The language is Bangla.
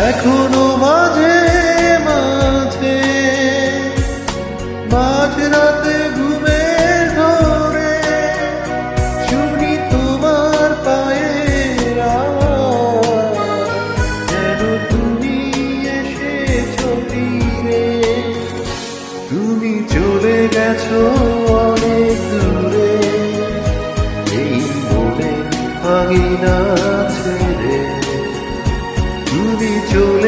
এখনও মাঝে মাঝে, মাঝ রাতে ধরে ঘরে শুনি তোমার পায়ের যেন তুমি এসেছ তীরে। তুমি চলে গেছো অনেক দূরে, এই মনে ভাঙি You.